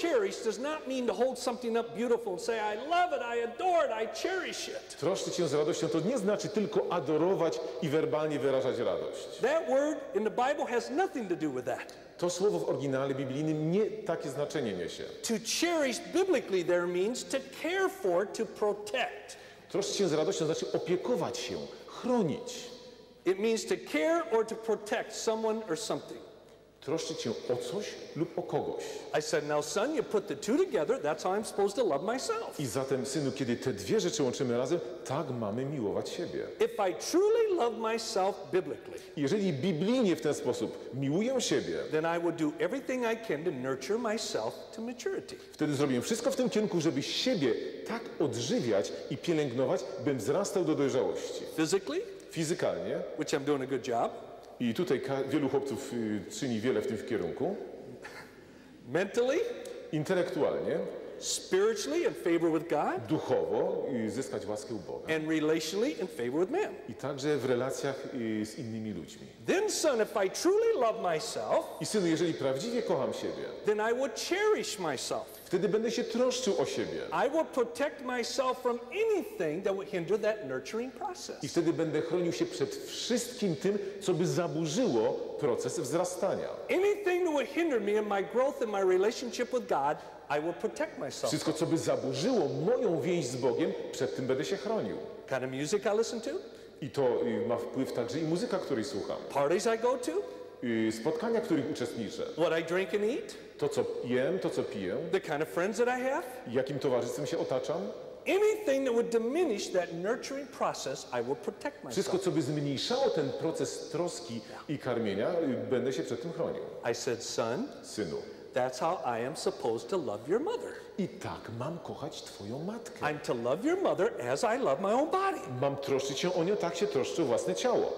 cherish does not mean to hold something up beautiful and say, I love it, I adore it, I cherish it. Troszczyć się z radością to nie znaczy tylko adorować i werbalnie wyrażać radość. That word in the Bible has nothing to do with that. To słowo w oryginale biblijnym nie takie znaczenie niesie. To cherish biblically there means to care for, to protect. Troszczyć się z radością znaczy opiekować się, chronić. It means to care or to protect someone or something. Troszczyć się o coś lub o kogoś. I said, now son, you put the two together, that's how I'm supposed to love myself. I zatem, synu, kiedy te dwie rzeczy łączymy razem, tak mamy miłować siebie. If I truly love myself biblically, Jeżeli biblijnie w ten sposób miłuję siebie, then I will do everything I can to nurture myself to maturity. wtedy zrobię wszystko w tym kierunku, żeby siebie tak odżywiać i pielęgnować, bym wzrastał do dojrzałości. Physically, Fizykalnie, which I'm doing a good job, i tutaj wielu chłopców y, czyni wiele w tym kierunku, mentally, intelektualnie, spiritually, in favor with God, duchowo y, zyskać łaskę u Boga. and relationally, in favor with man. I także w relacjach y, z innymi ludźmi. Then, son, if I truly love myself, I synu, jeżeli prawdziwie kocham siebie, then I will cherish myself. wtedy będę się troszczył o siebie. I will protect myself from anything that would hinder that nurturing I process. wtedy będę chronił się przed wszystkim tym, co by zaburzyło proces wzrastania. Anything that would hinder me in my growth in my relationship with God, I will protect myself. Wszystko, co by zaburzyło moją więź z Bogiem, przed tym będę się chronił. Kind of music I listen to, I to y, ma wpływ także i muzyka, której słucham. parties I go to, Y, Spotkania, w których uczestniczę. what I drink and eat, To, co jem, to, co piję. the kind of friends that I have. Jakim towarzystwem się otaczam. Anything that would diminish that nurturing process, I will protect Wszystko, myself. co by zmniejszało ten proces troski i karmienia, y, będę się przed tym chronił. I said, son, Synu. That's how I am supposed to love your mother. I tak mam kochać Twoją matkę. I'm to love your mother as I love my own body. Mam troszczyć się o nią, tak się troszczę o własne ciało.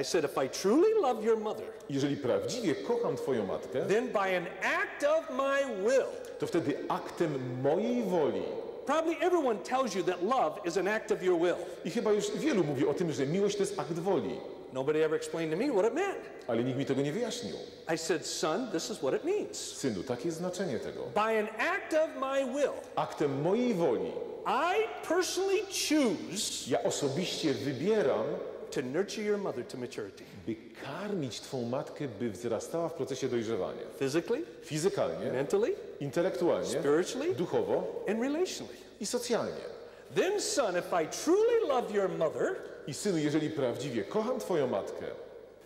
I said, if I truly love your mother, Jeżeli prawdziwie kocham Twoją matkę, then by an act of my will, to wtedy aktem mojej woli, probably everyone tells you that love is an act of your will. i chyba już wielu mówi o tym, że miłość to jest akt woli, Nobody ever explained to me what it meant. ale nikt mi tego nie wyjaśnił. I said, son, this is what it means. Synu, takie jest znaczenie tego. By an act of my will, Aktem mojej woli I personally choose ja osobiście wybieram, to nurture your mother to maturity. by karmić Twą matkę, by wzrastała w procesie dojrzewania. Physically, Fizykalnie, mentally, intelektualnie, spiritually, duchowo and relationally. i socjalnie. Then, son, if I truly love your mother, I synu, jeżeli prawdziwie kocham Twoją matkę,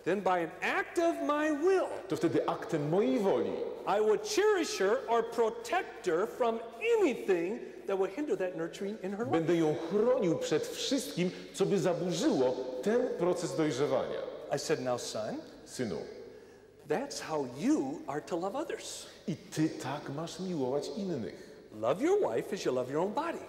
then by an act of my will, to wtedy aktem mojej woli I would cherish her or protect her from anything that would hinder that nurturing in her life. będę ją chronił przed wszystkim, co by zaburzyło ten proces dojrzewania. I said, now, son, Synu, that's how you are to love others. i Ty tak masz miłować innych. Love your wife as you love your own body.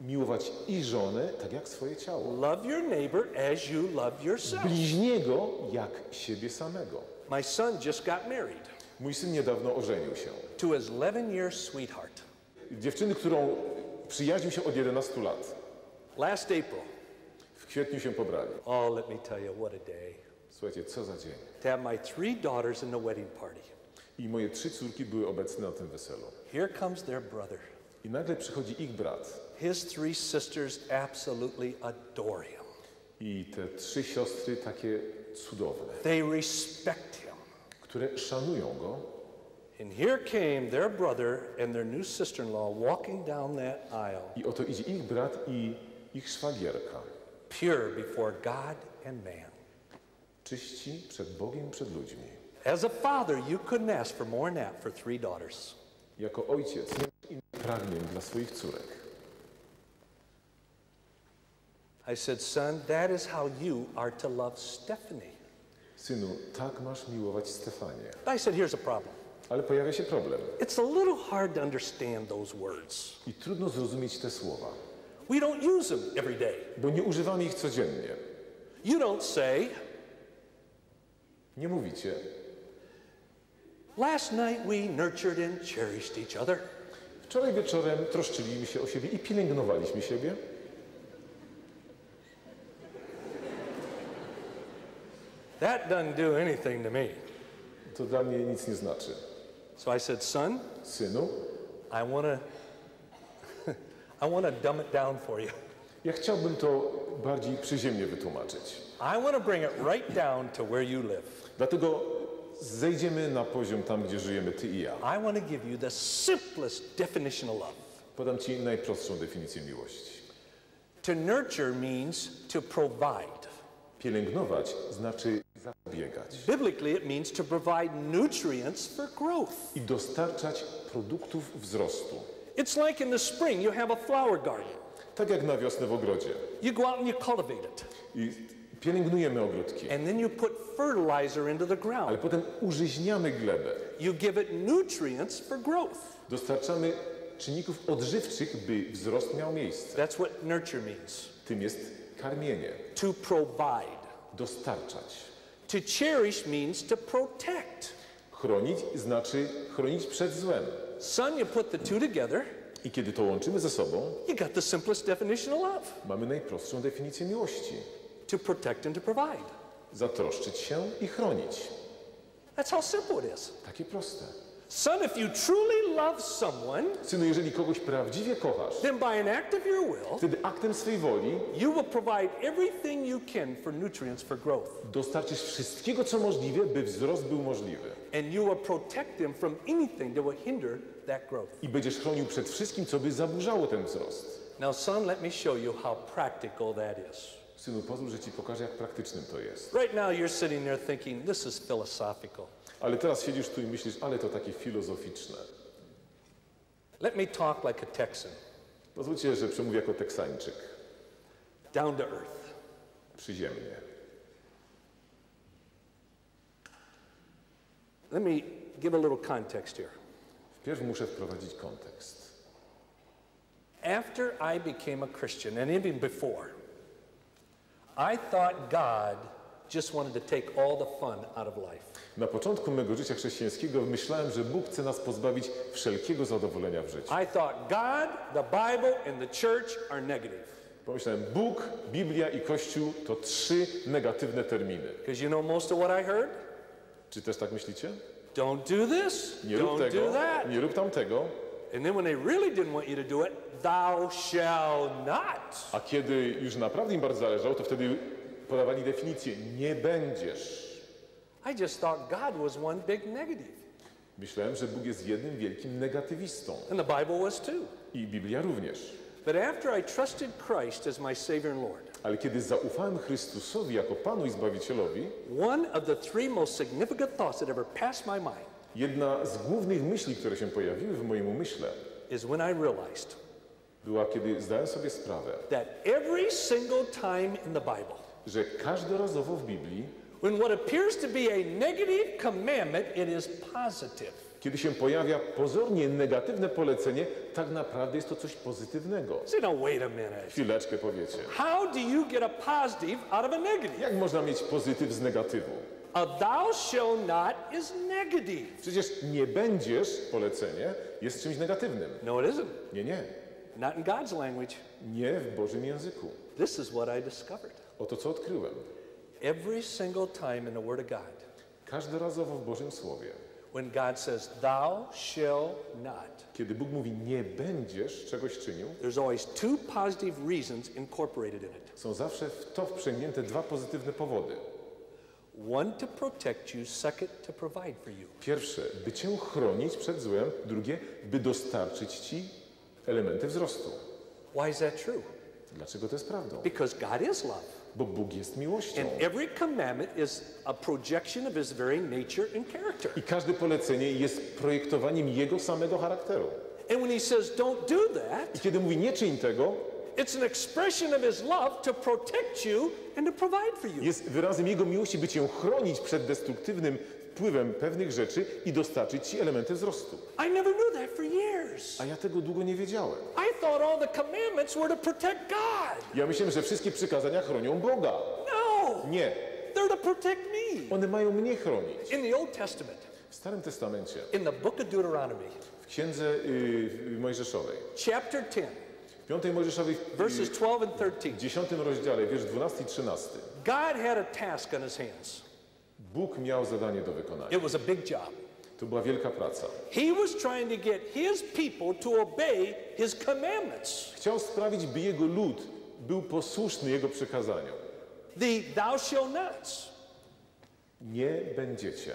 Miłować i żonę tak jak swoje ciało. Love your neighbor as you love yourself. Bliźniego jak siebie samego. My son just got married Mój syn niedawno ożenił się. to his 11 year sweetheart. Dziewczyny, którą przyjaźnił się od 11 lat. Last April. W kwietniu się pobrali. Oh, let me tell you, what a day. Słuchajcie, co za dzień. To have my three daughters in the wedding party. I moje trzy córki były obecne na tym weselu. Here comes their brother. I nagle przychodzi ich brat. His three sisters absolutely adore him. I te trzy siostry takie cudowne, They respect him. które szanują go. And here came their brother and their new sister in law walking down that aisle, I oto idzie ich brat i ich szwagierka. pure before God and man. Czyści przed Bogiem przed ludźmi. As a father, you couldn't ask for more than that for three daughters. Jako ojciec nie pragnień dla swoich córek. I said, son, that is how you are to love Stephanie. Synu, tak masz miłować Stefanię. I said, here's a problem. Ale pojawia się problem. It's a little hard to understand those words. I trudno zrozumieć te słowa, We don't use them every day. bo nie używamy ich codziennie. You don't say, Nie mówicie. last night we nurtured and cherished each other. Wczoraj wieczorem troszczyliśmy się o siebie i pielęgnowaliśmy siebie. That doesn't do anything to me. To dla mnie nic nie znaczy. So I said, Son, Synu, I want to I want to dumb it down for you. ja chciałbym to bardziej przyziemnie wytłumaczyć. I want to bring it right down to where you live. Dlatego zejdziemy na poziom tam, gdzie żyjemy ty i ja. I want to give you the simplest definition of love. Podam ci najprostszą definicję miłości. To nurture means to provide. Pielęgnować znaczy zapobiegać Biblically, it means to provide nutrients for growth. i dostarczać produktów wzrostu. It's like in the spring, you have a flower garden. Tak jak na wiosnę w ogrodzie. You go out and you cultivate it, I pielęgnujemy ogródki, and then you put fertilizer into the ale ground. potem użyźniamy glebę. You give it nutrients for growth. Dostarczamy czynników odżywczych, by wzrost miał miejsce. That's what nurture means Tym jest karmienie, to provide. dostarczać. To cherish means to protect. Chronić znaczy chronić przed złem. Son, you put the two together, I kiedy to łączymy ze sobą, you got the simplest definition of love mamy najprostszą definicję miłości. to protect and to provide. Zatroszczyć się i chronić. That's how simple it is. Takie proste. Son, if you truly love someone, Synu, jeżeli kogoś prawdziwie kochasz, then by an act of your will, wtedy aktem swej woli you will provide everything you can for nutrients for growth. dostarczysz wszystkiego, co możliwe, by wzrost był możliwy. And you will protect them from anything that will hinder that growth. I będziesz chronił przed wszystkim, co by zaburzało ten wzrost. Now, son, let me show you how practical that is. Synu, pozwól, że ci pokażę, jak praktycznym to jest. Right now, you're sitting there thinking, this is philosophical. Ale teraz siedzisz tu i myślisz, ale to takie filozoficzne. Let me talk like a Texan, Pozwólcie, że przemówię jako teksańczyk. down to earth. Przyziemnie. Let me give a little context here. Wpierw muszę wprowadzić kontekst. After I became a Christian, and even before, I thought God just wanted to take all the fun out of life. Na początku mego życia chrześcijańskiego myślałem, że Bóg chce nas pozbawić wszelkiego zadowolenia w życiu. I thought God, the Bible, and the church are negative. Pomyślałem, Bóg, Biblia i Kościół to trzy negatywne terminy. Because you know most of what I heard? Czy też tak myślicie? Don't do this, Nie rób don't tego, do that. nie rób tamtego. And then when they really didn't want you to do it, thou shall not. A kiedy już naprawdę im bardzo zależało, to wtedy podawali definicję nie będziesz. I just thought God was one big negative. Myślałem, że Bóg jest jednym wielkim negatywistą. And the Bible was too. I Biblia również. But after I trusted Christ as my Savior and Lord, Ale kiedy zaufałem Chrystusowi jako Panu i Zbawicielowi, one of the three most significant thoughts that ever passed my mind jedna z głównych myśli, które się pojawiły w moim umyśle, is when I realized była, kiedy zdałem sobie sprawę, that every single time in the Bible, że każdorazowo w Biblii, when what appears to be a negative commandment, it is positive. Kiedy się pojawia pozornie negatywne polecenie, tak naprawdę jest to coś pozytywnego. Say, no, wait a minute. Chwileczkę powiecie. How do you get a positive out of a negative? Jak można mieć pozytyw z negatywu? A thou shall not is negative. Przecież nie będziesz, polecenie, jest czymś negatywnym. No, it isn't. Nie, nie. Not in God's language. Nie w Bożym języku. This is what I discovered. Oto co odkryłem. Every single time in the Word of God, Każdorazowo w Bożym Słowie, when God says, thou shall not, kiedy Bóg mówi nie będziesz czegoś czynił, there's always two positive reasons incorporated in it. są zawsze w to wprzęgnięte dwa pozytywne powody. One to protect you, second to provide for you. Pierwsze, by cię chronić przed złem. Drugie, by dostarczyć ci elementy wzrostu. Why is that true? Dlaczego to jest prawdą? Because God is love. Bo Bóg jest miłością. And every commandment is a projection of his very nature and character. I każde polecenie jest projektowaniem Jego samego charakteru. And when he says don't do that, I kiedy mówi nie czyń tego, it's an expression of his love to protect you and to provide for you. jest wyrazem Jego miłości, by cię chronić przed destruktywnym wpływem pewnych rzeczy i dostarczyć ci elementy wzrostu. I never knew that for years. A ja tego długo nie wiedziałem. I thought all the commandments were to protect God. Ja myślałem, że wszystkie przykazania chronią Boga. No, Nie. they're to protect me. One mają mnie chronić. In the Old Testament, W Starym Testamencie, in the book of Deuteronomy, w Księdze y, Mojżeszowej, chapter 10, w Piątej Mojżeszowej, w verses 12 and 13, w dziesiątym rozdziale, wiersz 12 i 13, God had a task on his hands. Bóg miał zadanie do wykonania. It was a big job. To była wielka praca. He was trying to get his people to obey his commandments. Chciał sprawić, by jego lud był posłuszny jego przykazaniom. The thou shall nots. Nie będziecie.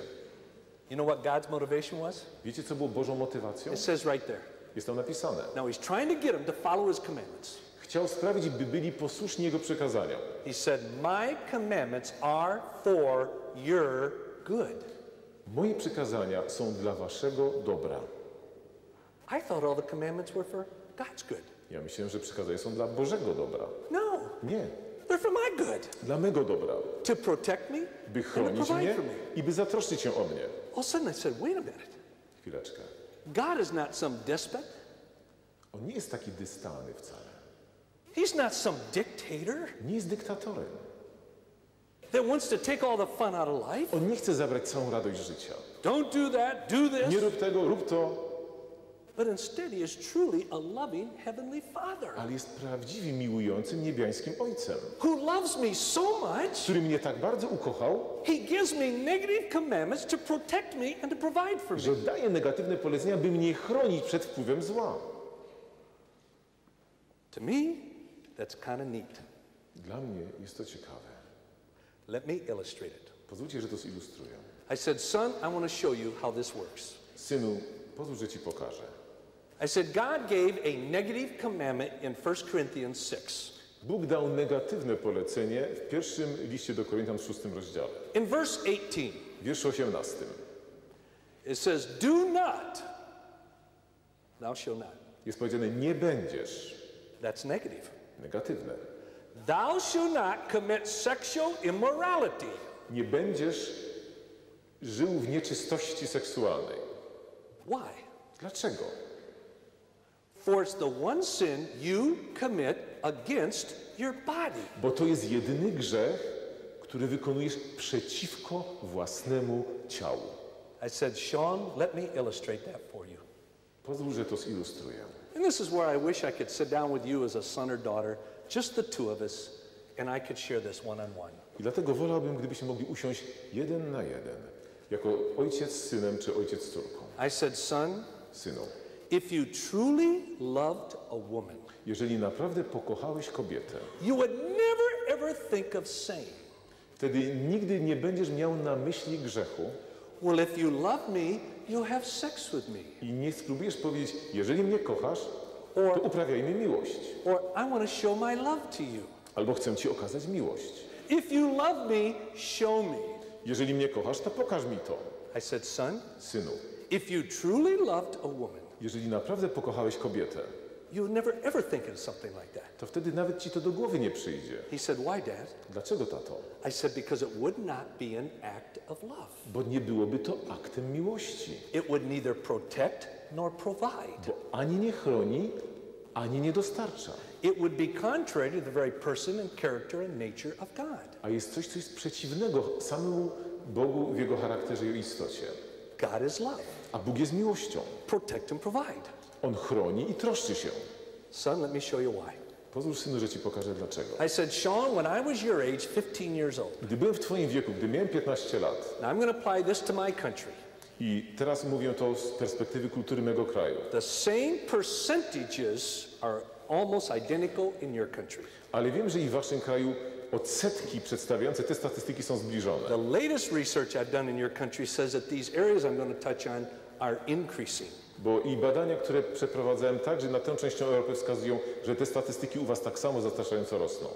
You know what God's motivation was? Wiecie, co było Bożą motywacją? It says right there. Jest tam napisane. Now he's trying to get them to follow his commandments. Chciał sprawić, by byli posłuszni jego przykazaniom. He said, My commandments are for your good. Moje przykazania są dla waszego dobra. I thought all the commandments were for God's good. Ja myślę, że przykazania są dla Bożego dobra. No, Nie, they're for my good. dla mego dobra. To protect me By and chronić provide mnie for me. i by zatroszczyć się o mnie. All of a sudden I said, wait a minute. Chwileczkę. God is not some despot. On nie jest taki dystalny wcale. He's not some dictator Nie jest dyktatorem. That wants to take all the fun out of life. On nie chce zabrać całą radość życia. Don't do that, do Nie this. rób tego, rób to. But instead, he is truly a loving Heavenly Father Ale jest prawdziwie miłującym niebiańskim Ojcem, who loves me so much, który mnie tak bardzo ukochał, he gives me negative commandments to protect me and to provide for me. że daje negatywne polecenia, by mnie chronić przed wpływem zła. To me, that's kind of neat. Dla mnie jest to ciekawe. Let me illustrate it. Pozwólcie, że to zilustruję. I said, Son, I want to show you how this works. Synu, pozwól, że ci pokażę. I said, God gave a negative commandment in 1 Corinthians 6. Bóg dał negatywne polecenie w pierwszym liście do Koryntian w szóstym rozdziale, In verse 18, w wierszu 18. it says, Do not, thou shalt not. Jest powiedziane, nie będziesz. That's negative. Negatywne. Thou shalt not commit sexual immorality. Nie będziesz żył w nieczystości seksualnej. Why? Dlaczego? For it's the one sin you commit against your body. Bo to jest jedyny grzech, który wykonujesz przeciwko własnemu ciału. I said, Sean, let me illustrate that for you. Pozwól, że to zilustruję. And this is where I wish I could sit down with you as a son or daughter, just the two of us, and I could share this one on one. I dlatego wolałbym, gdybyśmy mogli usiąść jeden na jeden, jako ojciec z synem czy ojciec z córką. I said, Son, Synu, if you truly loved a woman, jeżeli naprawdę pokochałeś kobietę, you would never ever think of saying, wtedy nigdy nie będziesz miał na myśli grzechu Well, if you love me, you'll have sex with me. i nie spróbujesz powiedzieć, jeżeli mnie kochasz, to uprawiajmy miłość. Or I want to show my love to you. Albo chcę ci okazać miłość. If you love me, show me. Jeżeli mnie kochasz, to pokaż mi to. I said, Son, Synu, if you truly loved a woman, jeżeli naprawdę pokochałeś kobietę, you would never ever think of something like that. to wtedy nawet ci to do głowy nie przyjdzie. He said, Why, Dad? Dlaczego, tato? I said, Because it would not be an act of love. Bo nie byłoby to aktem miłości. It would neither protect nor provide. Bo ani nie chroni, ani nie dostarcza. It would be contrary to the very person and character and nature of God. A jest coś, co jest przeciwnego samemu Bogu w jego charakterze i istocie. God is love. A Bóg jest miłością. Protect and provide. On chroni i troszczy się. Son, let me show you why. Pozwól, synu, że ci pokażę dlaczego. I said, Sean, when I was your age, 15 years old, Gdy byłem w twoim wieku, gdy miałem 15 lat, now I'm going to apply this to my country. I teraz mówię to z perspektywy kultury mego kraju, The same percentages are almost identical in your country. ale wiem, że i w waszym kraju odsetki przedstawiające te statystyki są zbliżone. The latest research I've done in your country says that these areas I'm going to touch on are increasing. Bo i badania, które przeprowadzałem także na tę częścią Europy wskazują, że te statystyki u was tak samo zastraszająco rosną.